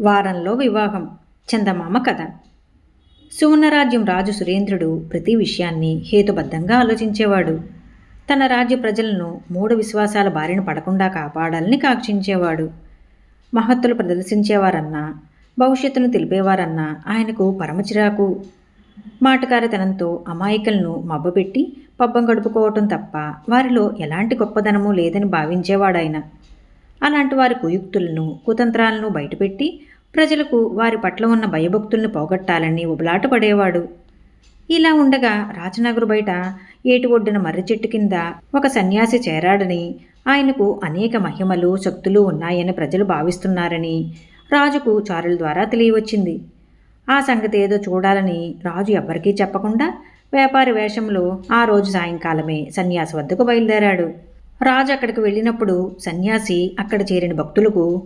వారంలో వివాహం. చందమామ కథ. సువర్ణరాజ్యం రాజు సురేంద్రుడు ప్రతి విషయాన్ని హేతుబద్ధంగా ఆలోచించేవాడు. తన రాజ్య ప్రజలను మూఢ విశ్వాసాల బారిన పడకుండా కాపాడాలని కాక్షించేవాడు. మహత్తులు ప్రదర్శించేవారన్నా భవిష్యత్తును తెలిపేవారన్నా ఆయనకు పరమచిరాకు. మాటకారితనంతో అమాయకులను మబ్బపెట్టి పబ్బం గడుపుకోవటం తప్ప వారిలో ఎలాంటి గొప్పదనము లేదని భావించేవాడాయన. అలాంటి వారి కుయుక్తులను కుతంత్రాలను బయటపెట్టి ప్రజలకు వారి పట్ల ఉన్న భయభక్తుల్ని పోగొట్టాలని ఉబలాట పడేవాడు ఇలా ఉండగా రాజనగరు బయట ఏటి ఒడ్డున మర్రి చెట్టు కింద ఒక సన్యాసి చేరాడని ఆయనకు అనేక మహిమలు శక్తులు ఉన్నాయని ప్రజలు భావిస్తున్నారని రాజుకు చారుల ద్వారా తెలియవచ్చింది. ఆ సంగతి ఏదో చూడాలని రాజు ఎవ్వరికీ చెప్పకుండా వ్యాపారి వేషంలో ఆ రోజు సాయంకాలమే సన్యాసి వద్దకు బయలుదేరాడు. రాజు అక్కడికి వెళ్ళినప్పుడు సన్యాసి అక్కడ చేరిన భక్తులకు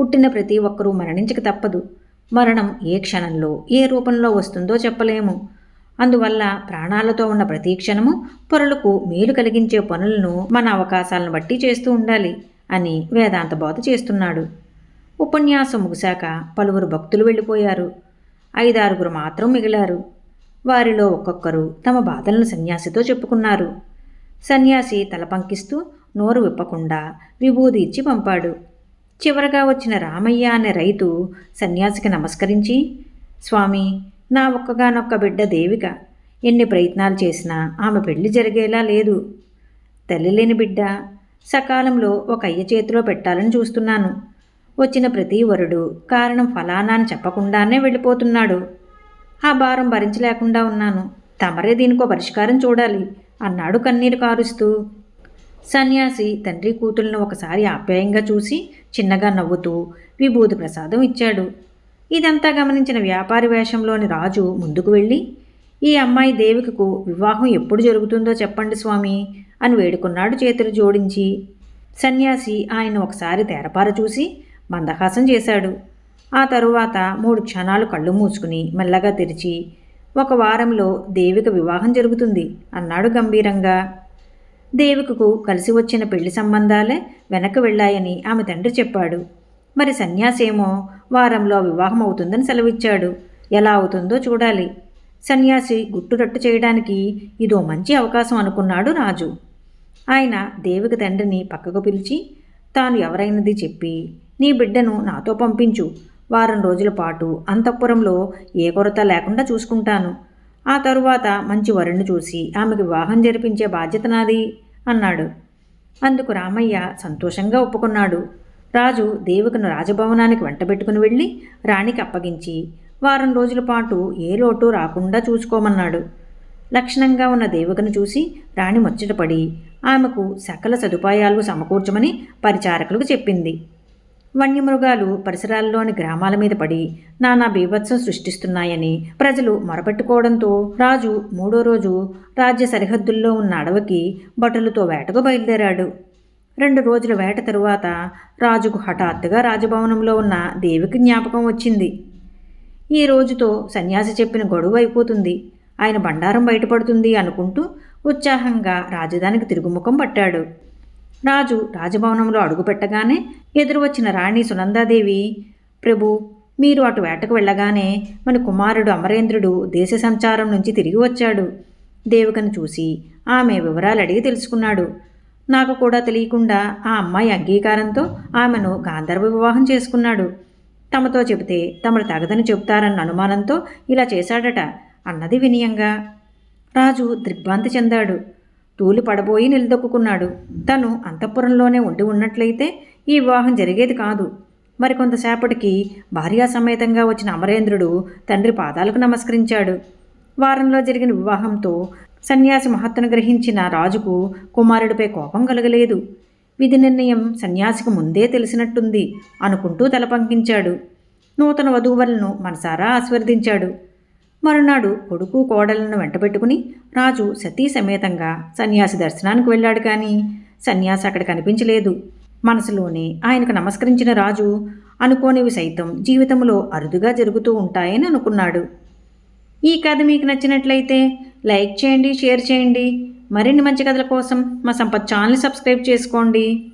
పుట్టిన ప్రతి ఒక్కరూ మరణించక తప్పదు. మరణం ఏ క్షణంలో ఏ రూపంలో వస్తుందో చెప్పలేము. అందువల్ల ప్రాణాలతో ఉన్న ప్రతి క్షణము పొరలకు మేలు కలిగించే పనులను మన అవకాశాలను బట్టి చేస్తూ ఉండాలి అని వేదాంత బోధ చేస్తున్నాడు. ఉపన్యాసం ముగిశాక పలువురు భక్తులు వెళ్ళిపోయారు. ఐదారుగురు మాత్రం మిగిలారు. వారిలో ఒక్కొక్కరు తమ బాధలను సన్యాసితో చెప్పుకున్నారు. సన్యాసి తల పంకిస్తూ నోరు విప్పకుండా విభూది ఇచ్చి పంపాడు. చివరగా వచ్చిన రామయ్య అనే రైతు సన్యాసికి నమస్కరించి స్వామి నా ఒక్కగానొక్క బిడ్డ దేవిక. ఎన్ని ప్రయత్నాలు చేసినా ఆమె పెళ్ళి జరిగేలా లేదు. తల్లి లేని బిడ్డ సకాలంలో ఒక అయ్య చేతిలో పెట్టాలని చూస్తున్నాను. వచ్చిన ప్రతి వరుడు కారణం ఫలానా అని చెప్పకుండానే వెళ్ళిపోతున్నాడు. ఆ భారం భరించలేకుండా ఉన్నాను. తమరే దీనికో పరిష్కారం చూడాలి. అన్నాడు కన్నీరు కారుస్తూ. సన్యాసి తండ్రి కూతుళ్ళను ఒకసారి ఆప్యాయంగా చూసి చిన్నగా నవ్వుతూ విభూతి ప్రసాదం ఇచ్చాడు. ఇదంతా గమనించిన వ్యాపారి వేషంలోని రాజు ముందుకు వెళ్ళి ఈ అమ్మాయి దేవికకు వివాహం ఎప్పుడు జరుగుతుందో చెప్పండి స్వామి అని వేడుకున్నాడు చేతులు జోడించి. సన్యాసి ఆయన ఒకసారి తెరపార చూసి మందహాసం చేశాడు. ఆ తరువాత మూడు క్షణాలు కళ్ళు మూసుకుని మెల్లగా తెరిచి ఒక వారంలో దేవిక వివాహం జరుగుతుంది అన్నాడు గంభీరంగా. దేవికకు కలిసి వచ్చిన పెళ్ళి సంబంధాలే వెనక్కి వెళ్ళాయని ఆమె తండ్రి చెప్పాడు. మరి సన్యాసేమో? వారంలో వివాహం అవుతుందని సెలవిచ్చాడు. ఎలా అవుతుందో చూడాలి. సన్యాసి గుట్టురట్టు చేయడానికి ఇదో మంచి అవకాశం అనుకున్నాడు రాజు. ఆయన దేవిక తండ్రిని పక్కకు పిలిచి తాను ఎవరైనది చెప్పి నీ బిడ్డను నాతో పంపించు వారం రోజుల పాటు అంతఃపురంలో ఏ కొరత లేకుండా చూసుకుంటాను. ఆ తరువాత మంచి వరుణ్ణి చూసి ఆమెకు వివాహం జరిపించే బాధ్యత నాది అన్నాడు. అందుకు రామయ్య సంతోషంగా ఒప్పుకున్నాడు. రాజు దేవికను రాజభవనానికి వెంటబెట్టుకుని వెళ్ళి రాణికి అప్పగించి వారం రోజుల పాటు ఏ లోటు రాకుండా చూసుకోమన్నాడు. లక్షణంగా ఉన్న దేవికను చూసి రాణి ముచ్చటపడి ఆమెకు సకల సదుపాయాలు సమకూర్చమని పరిచారకులకు చెప్పింది. వన్యమృగాలు పరిసరాల్లోని గ్రామాల మీద పడి నానా బీభత్సం సృష్టిస్తున్నాయని ప్రజలు మొరపెట్టుకోవడంతో రాజు మూడో రోజు రాజ్య సరిహద్దుల్లో ఉన్న అడవికి బటులతో వేటకు బయలుదేరాడు. రెండు రోజుల వేట తరువాత రాజుకు హఠాత్తుగా రాజభవనంలో ఉన్న దేవికి జ్ఞాపకం వచ్చింది. ఈ రోజుతో సన్యాసి చెప్పిన గొడవ అయిపోతుంది. ఆయన బండారం బయటపడుతుంది అనుకుంటూ ఉత్సాహంగా రాజధానికి తిరుగుముఖం పట్టాడు. రాజు రాజభవనంలో అడుగుపెట్టగానే ఎదురు వచ్చిన రాణి సునందాదేవి ప్రభు మీరు అటు వేటకు వెళ్ళగానే మన కుమారుడు అమరేంద్రుడు దేశ సంచారం నుంచి తిరిగి వచ్చాడు. దేవకను చూసి ఆమె వివరాలు అడిగి తెలుసుకున్నాడు. నాకు కూడా తెలియకుండా ఆ అమ్మాయి అంగీకారంతో ఆమెను గాంధర్వ వివాహం చేసుకున్నాడు. తమతో చెబితే తమను తగదని చెబుతారన్న అనుమానంతో ఇలా చేశాడట అన్నది వినయంగా. రాజు దిగ్భ్రాంతి చెందాడు. తూలి పడబోయి నిలదొక్కున్నాడు తను అంతఃపురంలోనే ఉండి ఉన్నట్లయితే ఈ వివాహం జరిగేది కాదు. మరికొంతసేపటికి భార్యా సమేతంగా వచ్చిన అమరేంద్రుడు తండ్రి పాదాలకు నమస్కరించాడు. వారంలో జరిగిన వివాహంతో సన్యాసి మహత్తును గ్రహించిన రాజుకు కుమారుడిపై కోపం కలగలేదు. విధి నిర్ణయం సన్యాసికి ముందే తెలిసినట్టుంది అనుకుంటూ తలపంకించాడు నూతన వధూవరులను మనసారా ఆస్వర్దించాడు మరునాడు కొడుకు కోడలను వెంటబెట్టుకుని రాజు సతీ సమేతంగా సన్యాసి దర్శనానికి వెళ్ళాడు కానీ సన్యాసి అక్కడ కనిపించలేదు. మనసులోనే ఆయనకు నమస్కరించిన రాజు అనుకోనివి సైతం జీవితంలో అరుదుగా జరుగుతూ ఉంటాయని అనుకున్నాడు. ఈ కథ మీకు నచ్చినట్లయితే లైక్ చేయండి షేర్ చేయండి. మరిన్ని మంచి కథల కోసం మా సంపత్ ఛానల్ సబ్స్క్రైబ్ చేసుకోండి.